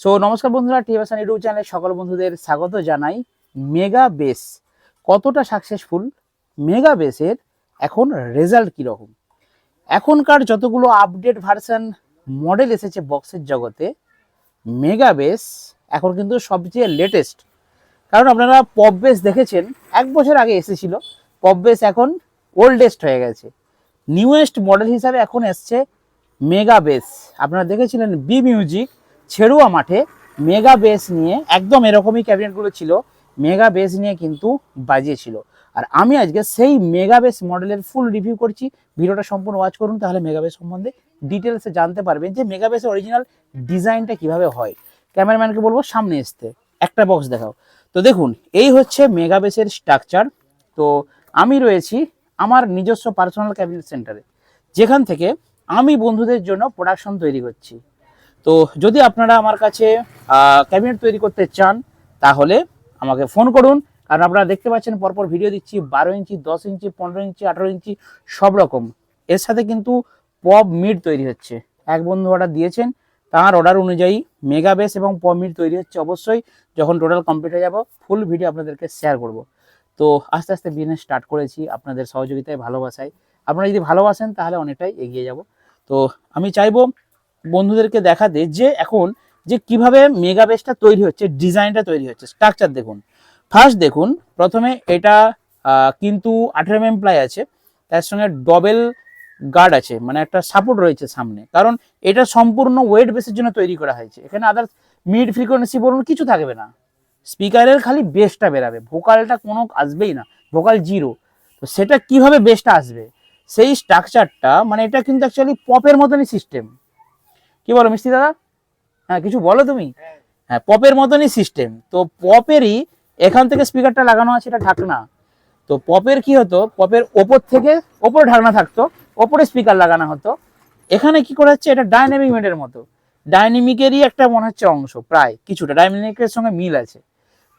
So নমস্কার বন্ধুরা টিএমএসএন YouTube চ্যানেলে সকল বন্ধুদের স্বাগত জানাই মেগা বেস কতটা সাকসেসফুল মেগা বেসের এখন রেজাল্ট কীরকম? এখনকার যতগুলো আপডেট ভার্সান মডেল এসেছে বক্সের জগতে মেগা বেস এখন কিন্তু সবচেয়ে লেটেস্ট কারণ আপনারা পপ বেস দেখেছেন, এক বছর আগে এসেছিল। পপ বেস এখন ওল্ডেস্ট হয়ে গেছে। নিউয়েস্ট মডেল হিসাবে এখন এসছে মেগা বেস আপনারা দেখেছিলেন বি মিউজিক ছেড়ুয়া মাঠে মেগা বেস নিয়ে একদম এরকমই ক্যাবিনেটগুলো ছিল মেগা বেস নিয়ে কিন্তু বাজিয়েছিল। আর আমি আজকে সেই মেগা বেস মডেলের ফুল রিভিউ করছি। ভিডিওটা সম্পূর্ণ ওয়াচ করুন, তাহলে মেগা বেস সম্বন্ধে ডিটেলসে জানতে পারবেন যে মেগা বেসের অরিজিনাল ডিজাইনটা কীভাবে হয়। ক্যামেরাম্যানকে বলব, সামনে আসতে একটা বক্স দেখাও। তো দেখুন, এই হচ্ছে মেগা বেসের স্ট্রাকচার তো আমি রয়েছি আমার নিজস্ব পার্সোনাল ক্যাবিনেট সেন্টারে যেখান থেকে আমি বন্ধুদের জন্য প্রোডাকশন তৈরি করছি। তো যদি আপনারা আমার কাছে ক্যাবিনেট তৈরি করতে চান, তাহলে আমাকে ফোন করুন। কারণ আপনারা দেখতে পাচ্ছেন, পরপর ভিডিও দিচ্ছি, বারো ইঞ্চি, দশ ইঞ্চি, পনেরো ইঞ্চি, আঠারো ইঞ্চি, সব রকম। এর সাথে কিন্তু পপ মিড তৈরি হচ্ছে। এক বন্ধু অর্ডার দিয়েছেন, তার অর্ডার অনুযায়ী মেগা বেস এবং পপ মিড তৈরি হচ্ছে। অবশ্যই যখন টোটাল কমপ্লিট হয়ে যাব ফুল ভিডিও আপনাদেরকে শেয়ার করব। তো আস্তে আস্তে বিজনেস স্টার্ট করেছি আপনাদের সহযোগিতায়, ভালোবাসায়। আপনারা যদি ভালোবাসেন, তাহলে অনেকটাই এগিয়ে যাব। তো আমি চাইব বন্ধুদেরকে দেখাতে যে এখন যে কীভাবে মেগা বেসটা তৈরি হচ্ছে ডিজাইনটা তৈরি হচ্ছে। স্ট্রাকচার দেখুন। ফার্স্ট দেখুন, প্রথমে এটা কিন্তু আঠেরো এম প্লাই আছে। তার সঙ্গে ডবল গার্ড আছে মানে একটা সাপোর্ট রয়েছে সামনে। কারণ এটা সম্পূর্ণ ওয়েট বেসের জন্য তৈরি করা হয়েছে। এখানে আদার্স মিড ফ্রিকোয়েন্সি বলুন, কিছু থাকবে না। স্পিকারের খালি বেসটা বেরাবে। ভোকালটা কোনো আসবেই না। ভোকাল জিরো তো সেটা কীভাবে বেসটা আসবে? সেই স্ট্রাকচারটা মানে এটা কিন্তু অ্যাকচুয়ালি পপের মতনই সিস্টেম কি বলো, মিষ্টি দাদা? হ্যাঁ কিছু বলো তুমি? হ্যাঁ পপের মতনই সিস্টেম তো পপেরই এখান থেকে স্পিকারটা লাগানো আছে, এটা ঢাকনা। তো পপের কি হতো? পপের ওপর থেকে ওপরে ঢাকনা থাকতো, ওপরে স্পিকার লাগানো হতো। এখানে কি করা হচ্ছে? এটা ডাইনামিক মিডের মতো। ডাইনামিকেরই একটা মনে হচ্ছে অংশ, প্রায় কিছুটা। ডাইনামিকের সঙ্গে মিল আছে।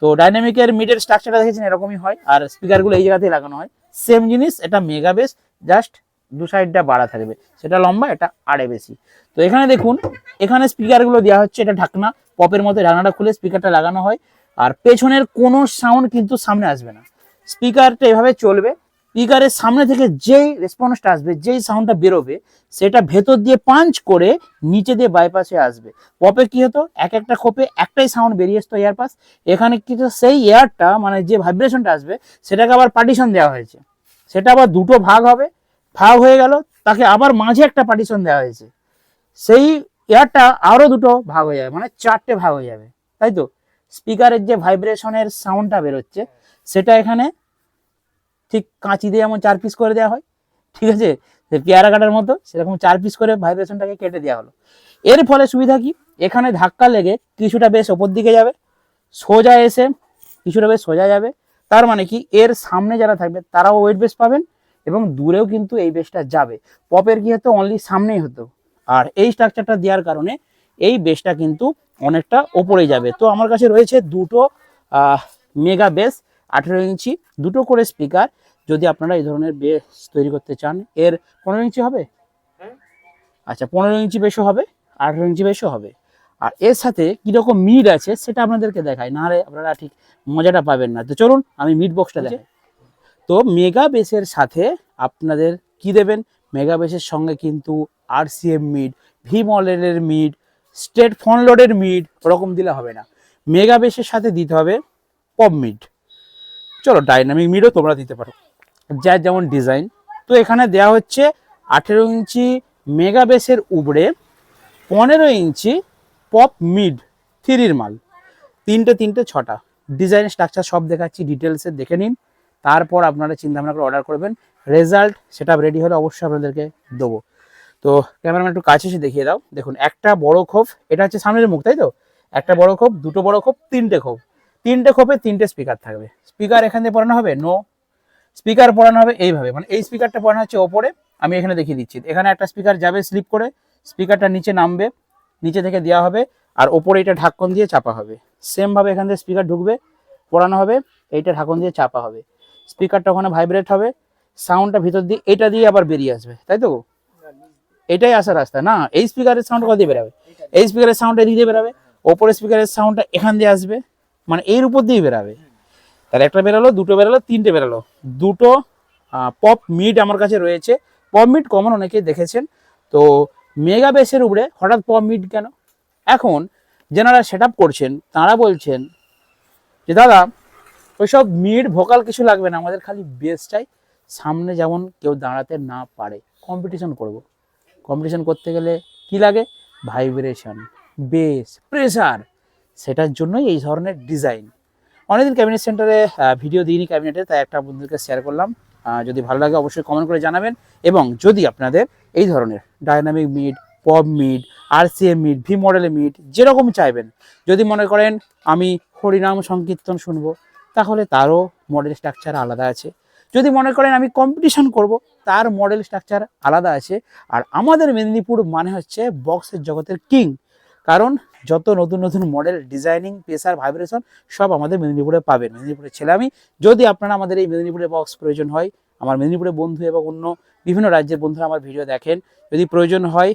তো ডাইনামিকের মিডের স্ট্রাকচারটা দেখেছেন, এরকমই হয়। আর স্পিকারগুলো এই জায়গাতেই লাগানো হয়। সেম জিনিস, এটা মেগা বেস জাস্ট দু সাইডটা বাড়া থাকবে। সেটা লম্বা, এটা আড়ে বেশি। তো এখানে দেখুন, এখানে স্পিকারগুলো দেওয়া হচ্ছে, এটা ঢাকনা। পপের মতো ঢাকনাটা খুলে স্পিকারটা লাগানো হয়। আর পেছনের কোনো সাউন্ড কিন্তু সামনে আসবে না। স্পিকারটা এভাবে চলবে। স্পিকারের সামনে থেকে যেই রেসপন্সটা আসবে, যেই সাউন্ডটা বেরোবে, সেটা ভেতর দিয়ে পাঞ্চ করে নিচে দিয়ে বাইপাসে আসবে। পপে কি হতো? এক একটা খোপে একটাই সাউন্ড বেরিয়ে আসতো এয়ারপাস এখানে কিন্তু সেই এয়ারটা মানে যে ভাইব্রেশনটা আসবে, সেটাকে আবার পার্টিশন দেওয়া হয়েছে। সেটা আবার দুটো ভাগ হবে। ভাগ হয়ে গেল, তাকে আবার মাঝে একটা পার্টিশন দেওয়া হয়েছে। সেই এয়ারটা আরও দুটো ভাগ হয়ে যাবে মানে চারটে ভাগ হয়ে যাবে, তাই তো? স্পিকারের যে ভাইব্রেশনের সাউন্ডটা বেরোচ্ছে, সেটা এখানে ঠিক কাঁচি দিয়ে যেমন চার পিস করে দেওয়া হয়, ঠিক আছে? পেয়ারা কাটার মতো সেরকম চার পিস করে ভাইব্রেশনটাকে কেটে দেওয়া হলো। এর ফলে সুবিধা কি? এখানে ধাক্কা লেগে কিছুটা বেশ ওপর দিকে যাবে, সোজা এসে কিছুটা বেশ সোজা যাবে, তার মানে কি? এর সামনে যারা থাকবে, তারাও ওয়েট বেস পাবেন এবং দূরেও কিন্তু এই বেসটা যাবে। পপের কি হতো? অনলি সামনেই হতো। আর এই স্ট্রাকচারটা দেওয়ার কারণে এই বেসটা কিন্তু অনেকটা ওপরে যাবে। তো আমার কাছে রয়েছে দুটো মেগা বেস আঠেরো ইঞ্চি দুটো করে স্পিকার যদি আপনারা এই ধরনের বেস তৈরি করতে চান এর পনেরো ইঞ্চি হবে? আচ্ছা পনেরো ইঞ্চি বেশও হবে আঠেরো ইঞ্চি বেশও হবে। আর এর সাথে কীরকম মিড আছে সেটা আপনাদেরকে দেখাই। নাহলে আপনারা ঠিক মজাটা পাবেন না। তো চলুন আমি মিড বক্সটা দেখাই। তো মেগা বেসের সাথে আপনাদের কি দেবেন? মেগা বেসের সঙ্গে কিন্তু আর সিএম মিড ভি মডেলের মিড স্টেট ফোন লোডের মিড ওরকম দিলে হবে না। মেগা বেসের সাথে দিতে হবে পপ মিড চলো, ডাইনামিক মিডও তোমরা দিতে পারো। যার যেমন ডিজাইন। তো এখানে দেওয়া হচ্ছে আঠেরো ইঞ্চি মেগা বেসের উপরে পনেরো ইঞ্চি পপ মিড থ্রির মাল। তিনটে তিনটে, ছটা। ডিজাইন, স্ট্রাকচার সব দেখাচ্ছি ডিটেলসে দেখে নিন। তারপর আপনারা চিন্তা ভাবনা করে অর্ডার করবেন। রেজাল্ট সেটা রেডি হলে অবশ্যই আপনাদেরকে দেবো। তো ক্যামেরাম্যান একটু কাছে এসে দেখিয়ে দাও। দেখুন, একটা বড় খোপ এটা হচ্ছে সামনের মুখ, তাই তো? একটা বড় খোপ দুটো বড় খোপ তিনটে খোপ তিনটে খোপে তিনটে স্পিকার থাকবে। স্পিকার এখান দিয়ে পড়ানো হবে? নো স্পিকার পড়ানো হবে এইভাবে। মানে এই স্পিকারটা পড়ানো হচ্ছে ওপরে। আমি এখানে দেখিয়ে দিচ্ছি। এখানে একটা স্পিকার যাবে স্লিপ করে। স্পিকারটা নিচে নামবে। নিচে থেকে দেওয়া হবে। আর ওপরে এটা ঢাকন দিয়ে চাপা হবে। সেমভাবে এখান থেকে স্পিকার ঢুকবে, পড়ানো হবে। এইটা ঢাকন দিয়ে চাপা হবে। স্পিকারটা ওখানে ভাইব্রেট হবে, সাউন্ডটা ভিতর দিয়ে, এটা দিয়ে আবার বেরিয়ে আসবে, তাই তো এটাই আসার রাস্তা, না, এই স্পিকারের সাউন্ড কত দিয়ে বেরাবে? এই স্পিকারের সাউন্ডটা এদিক দিয়ে বেরাবে, ওপরের স্পিকারের সাউন্ডটা এখান দিয়ে আসবে মানে এর উপর দিয়ে বেরাবে। তাহলে একটা বেরালো, দুটো বেরালো, তিনটে বেরালো। দুটো পপ মিড আমার কাছে রয়েছে। পপ মিড কমন অনেকেই দেখেছেন। তো মেগা বেসের উপরে হঠাৎ পপ মিড কেন? এখন যেনারা সেট করছেন, তারা বলছেন যে, দাদা ওইসব মিড ভোকাল কিছু লাগবে না, আমাদের খালি বেস চাই সামনে যেমন কেউ দাঁড়াতে না পারে কম্পিটিশন করব। কম্পিটিশন করতে গেলে কি লাগে? ভাইব্রেশন বেস প্রেসার সেটার জন্যই এই ধরনের ডিজাইন অনেকদিন ক্যাবিনেট সেন্টারে ভিডিও দিইনি ক্যাবিনেটে তাই একটা বন্ধুকে শেয়ার করলাম। যদি ভালো লাগে অবশ্যই কমেন্ট করে জানাবেন। এবং যদি আপনাদের এই ধরনের dynamic mid pop mid RCM mid V মডেলের মিড যেরকম চাইবেন, যদি মনে করেন আমি হরিনাম সংকীর্তন শুনব তাহলে তারও মডেল স্ট্রাকচার আলাদা আছে। যদি মনে করেন আমি কম্পিটিশন করব, তার মডেল স্ট্রাকচার আলাদা আছে। আর আমাদের মেদিনীপুর মানে হচ্ছে বক্সের জগতের কিং কারণ যত নতুন নতুন মডেল ডিজাইনিং প্রেসার ভাইব্রেশন সব আমাদের মেদিনীপুরে পাবেন। মেদিনীপুরের ছেলে আমি, যদি আপনারা আমাদের এই মেদিনীপুরে বক্স প্রয়োজন হয়, আমার মেদিনীপুরের বন্ধু এবং অন্য বিভিন্ন রাজ্যের বন্ধুরা আমার ভিডিও দেখেন। যদি প্রয়োজন হয়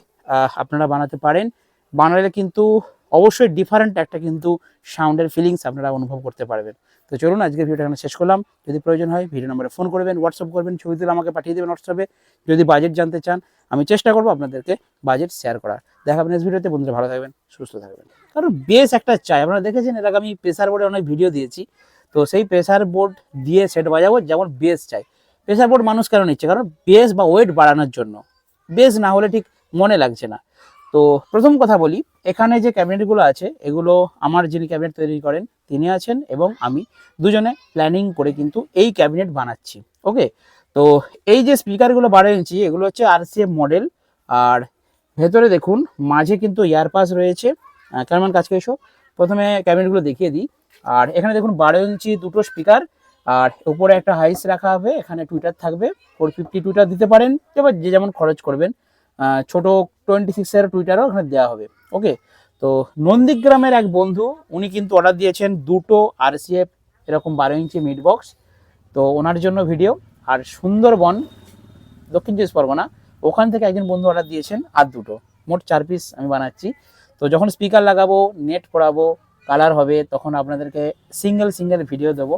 আপনারা বানাতে পারেন। বানালে কিন্তু অবশ্যই ডিফারেন্ট একটা কিন্তু সাউন্ডের ফিলিংস আপনারা অনুভব করতে পারবেন। তো চলুন আজকে ভিডিওটা এখানে শেষ করলাম। যদি প্রয়োজন হয়, ভিডিও নম্বরে ফোন করবেন হোয়াটসঅ্যাপ করবেন, ছবি তুলে আমাকে পাঠিয়ে দেবেন হোয়াটসঅ্যাপে যদি বাজেট জানতে চান, আমি চেষ্টা করব আপনাদেরকে বাজেট শেয়ার করার। দেখাবেন নেক্সট ভিডিওতে। বন্ধুরা, ভালো থাকবেন, সুস্থ থাকবেন। কারণ বেস একটা চাই। আপনারা দেখেছেন, এর আগে আমি প্রেসার বোর্ডে অনেক ভিডিও দিয়েছি। তো সেই প্রেসার বোর্ড দিয়ে সেট বাজাবো, যেমন বেস চাই। প্রেসার বোর্ড মানুষ কেন নিচ্ছে? কারণ বেস বা ওয়েট বাড়ানোর জন্য। বেস না হলে ঠিক মনে লাগছে না। তো প্রথম কথা বলি, এখানে যে ক্যাবিনেটগুলো আছে, এগুলো আমার যিনি ক্যাবিনেট তৈরি করেন, তিনি আছেন এবং আমি দুজনে প্ল্যানিং করে কিন্তু এই ক্যাবিনেট বানাচ্ছি ওকে তো এই যে স্পিকারগুলো বারো ইঞ্চি, এগুলো হচ্ছে আরসিএম মডেল আর ভেতরে দেখুন, মাঝে কিন্তু ইয়ারপাস রয়েছে। কেমন কাজকে এসো। প্রথমে ক্যাবিনেটগুলো দেখিয়ে দিই। আর এখানে দেখুন, বারো ইঞ্চি দুটো স্পিকার আর উপরে একটা হাইস রাখা হবে, এখানে টুইটার থাকবে। ফোর ফিফটি টুইটার দিতে পারেন, এবার যে যেমন খরচ করবেন। ছোট টোয়েন্টি সিক্সের টুইটারও ওখানে দেওয়া হবে ওকে তো নন্দীগ্রামের এক বন্ধু, উনি কিন্তু অর্ডার দিয়েছেন দুটো আরসিএফ এরকম বারো ইঞ্চি মিড বক্স তো ওনার জন্য ভিডিও আর সুন্দরবন, দক্ষিণ চব্বিশ পরগনা, ওখান থেকে একজন বন্ধু অর্ডার দিয়েছেন আর দুটো, মোট চার পিস আমি বানাচ্ছি। তো যখন স্পিকার লাগাবো নেট পড়াবো কালার হবে, তখন আপনাদেরকে সিঙ্গেল সিঙ্গেল ভিডিও দেবো,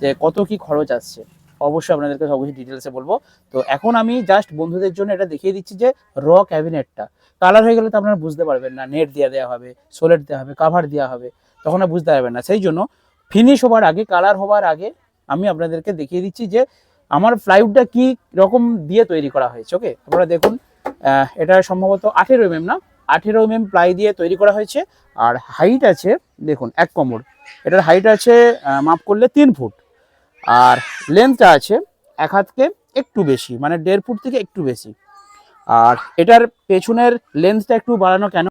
যে কত কি খরচ আসছে। অবশ্যই আপনাদেরকে সব কিছু ডিটেলসে বলব। তো এখন আমি জাস্ট বন্ধুদের জন্য এটা দেখিয়ে দিচ্ছি যে র ক্যাবিনেটটা কালার হয়ে গেলে তো আপনারা বুঝতে পারবেন না নেট দিয়ে দেওয়া হবে সোলেট দেওয়া হবে কাভার দেওয়া হবে, তখন আর বুঝতে পারবেন না। সেই জন্য ফিনিশ হবার আগে কালার হবার আগে আমি আপনাদেরকে দেখিয়ে দিচ্ছি যে আমার ফ্লাইউডটা কি রকম দিয়ে তৈরি করা হয়েছে ওকে আপনারা দেখুন এটা সম্ভবত আঠেরো এমএম না? আঠেরো এম প্লাই দিয়ে তৈরি করা হয়েছে। আর হাইট আছে, দেখুন, এক কোমর। এটার হাইট আছে মাপ করলে তিন ফুট। আর লেন্থটা আছে এক হাতকে একটু বেশি মানে দেড় ফুট থেকে একটু বেশি। আর এটার পেছনের লেন্থটা একটু বাড়ানো কেন